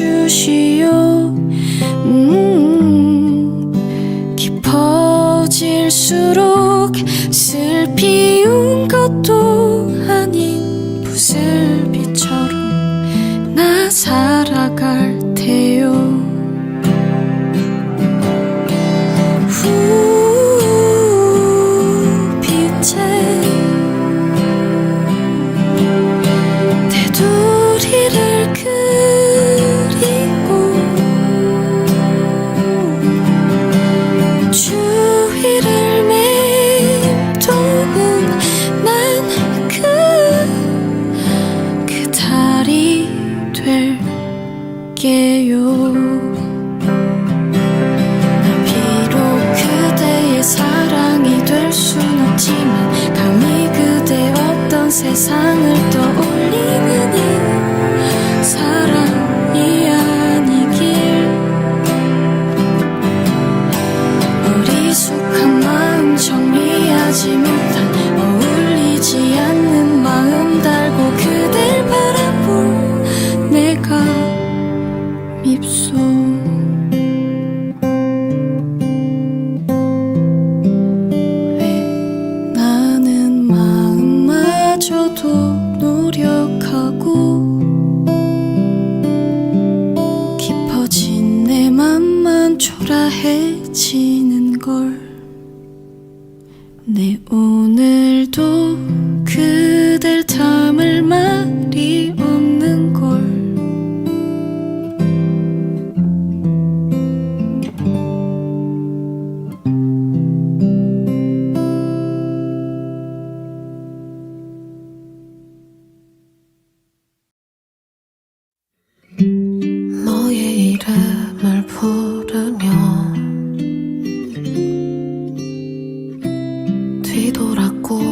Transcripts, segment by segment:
주시오. 음, 깊어질수록 될게요. 비록 그대의 사랑이 될 순 없지만 감히 그대 어떤 세상을 떠올 저도 노력하고 깊어진 내 맘만 초라해지는 걸. 돌았고.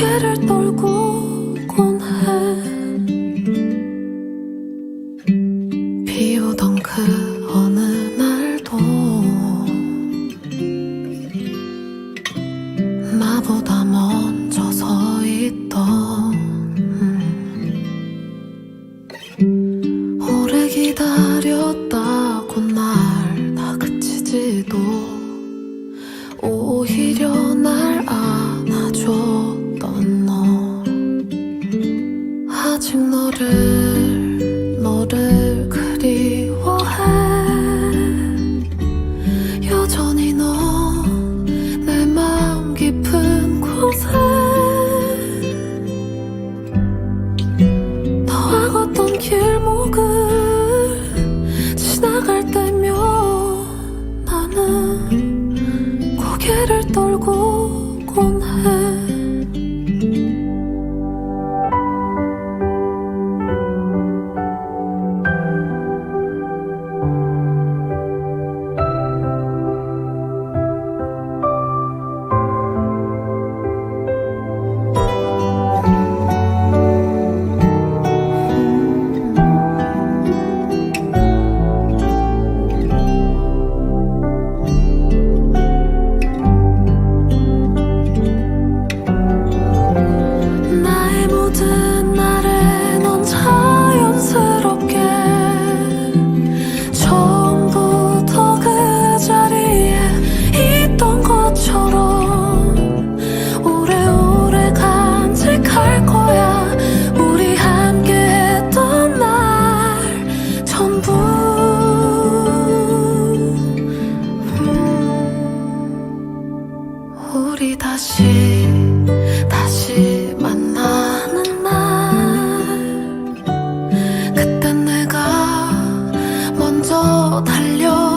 어깨를 떨고 곤 해. 달려 달려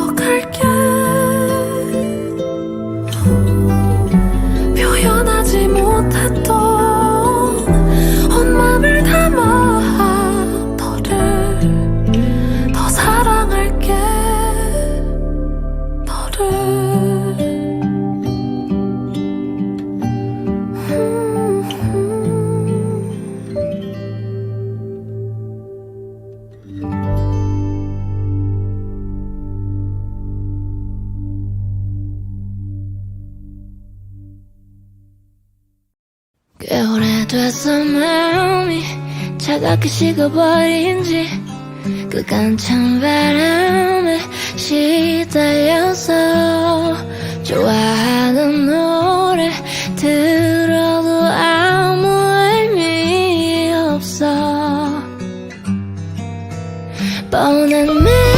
식어버린지 그간 찬 바람에 시달려서 좋아하는 노래 들어도 아무 의미 없어. 뻔한 말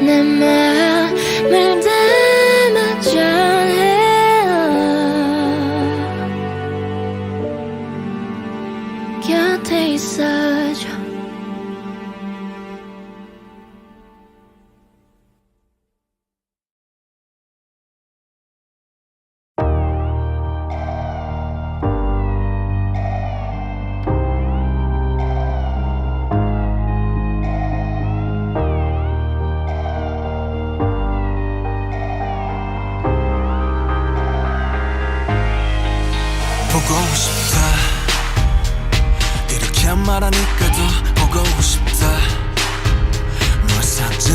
내 마음을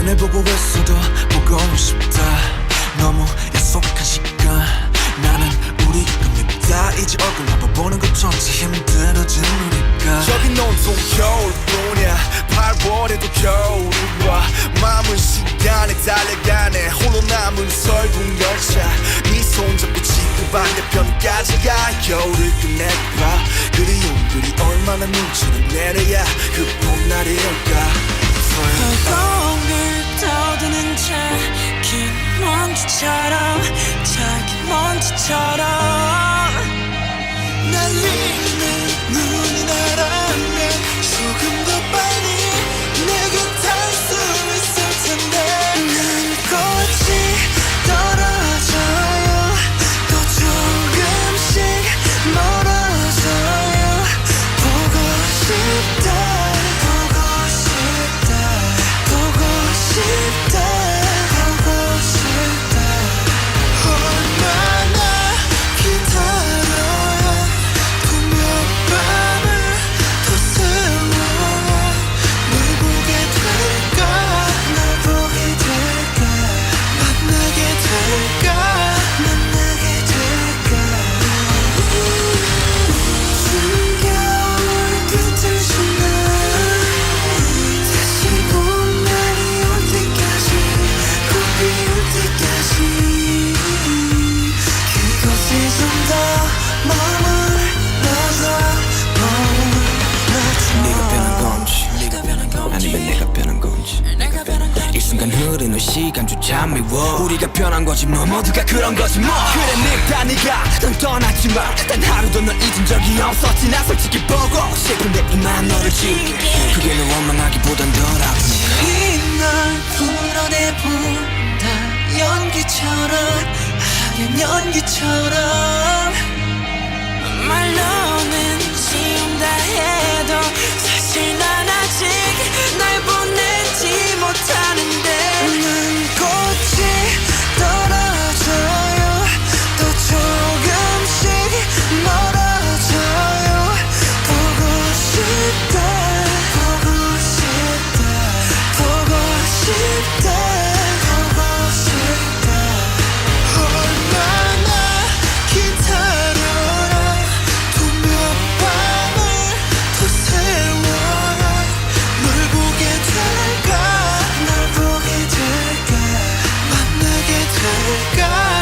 사진을 보고 있어도 보고 싶다. 너무 약속한 시간. 나는 우리 겁니다 이제 얼굴 한번 보는 것조차 힘들어진 우리가. 여긴 온통 겨울뿐이야. 8월에도 겨울이 와 마음은 시간에 달려가네. 홀로 남은 설국 열차. 네 손 잡고 지금 반대편까지 가. 겨울을 끝내봐. 그리움들이 얼마나 눈치를 내려야 그 봄날이 올까. 공을 떠드는 작은 먼지처럼 작은 먼지처럼. 날리는 눈이 나라 변한 거지 뭐. 모두가 그런 거지 뭐. 그래 늙다 네가 넌 떠났지만 단 하루도 널 잊은 적이 없었지. 나 솔직히 보고 싶은데 이만 너를 지울게. 그게 널 원망하기보단 덜 아프니까 이날 풀어내본다. 연기처럼 하얀 연기처럼. 말로 God.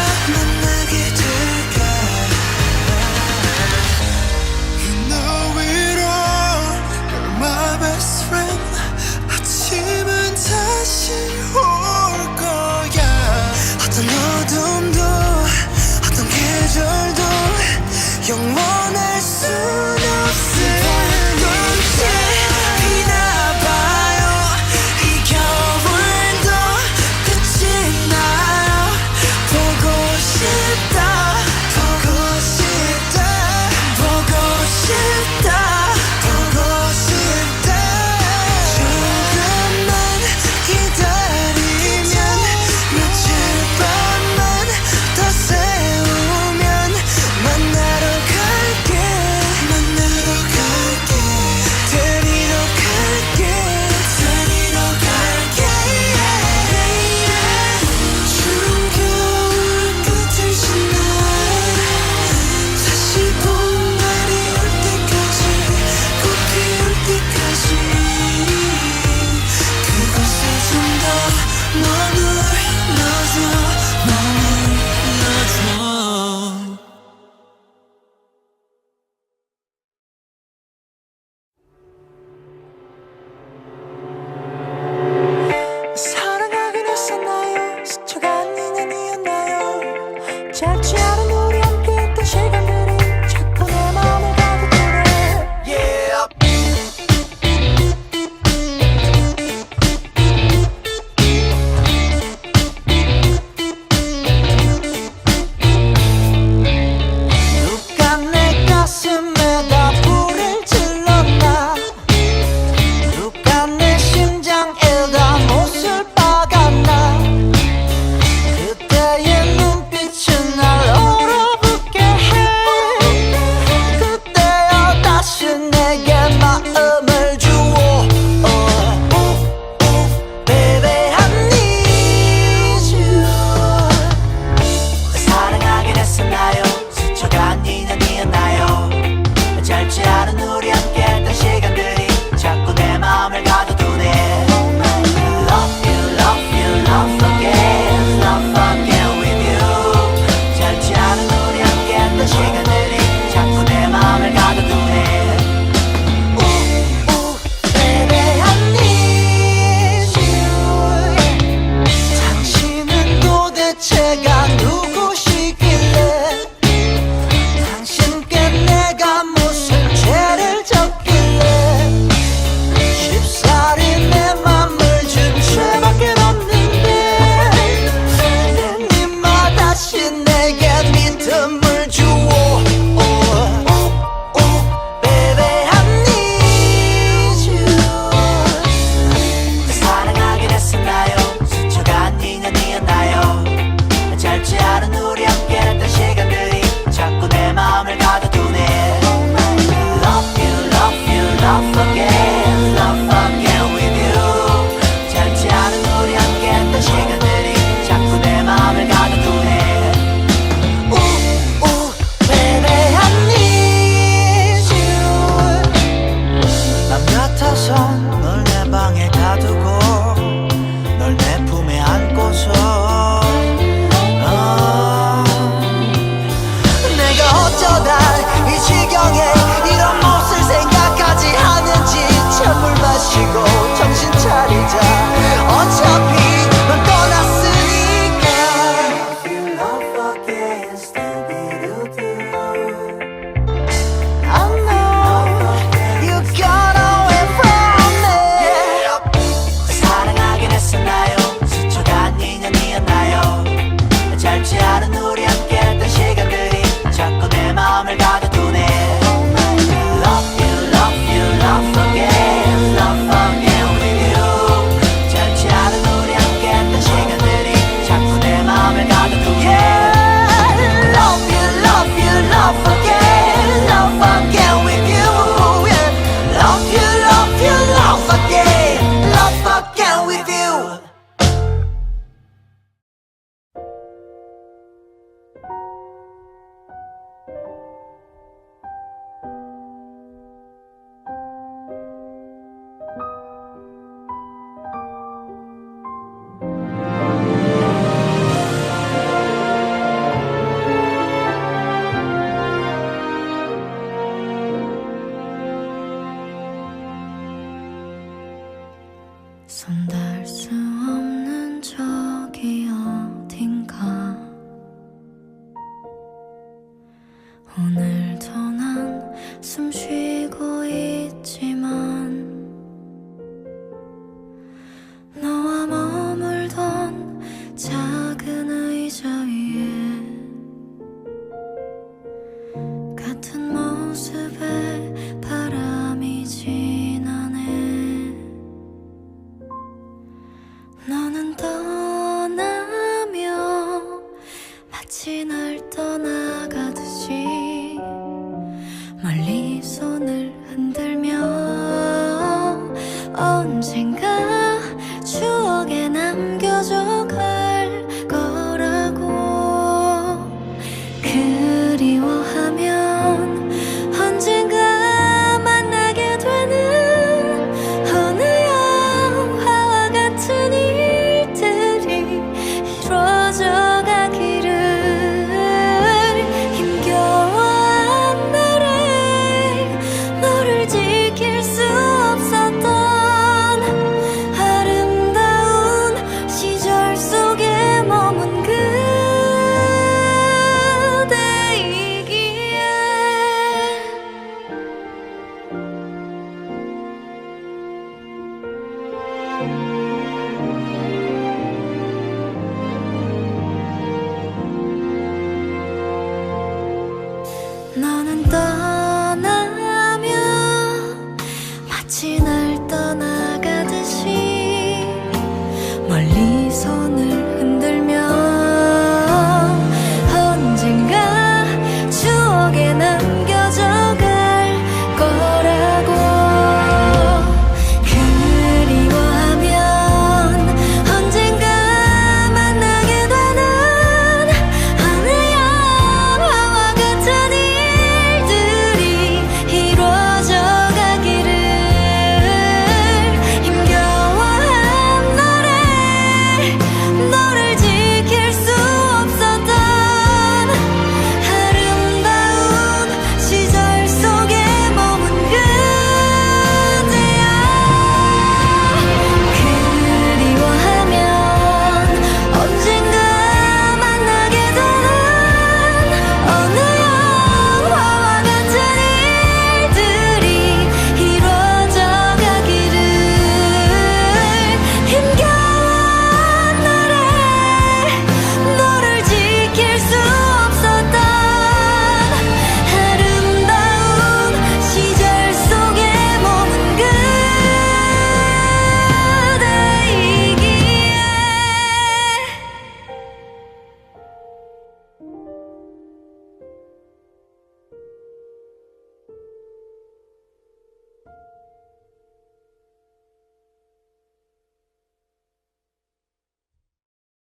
oh. oh.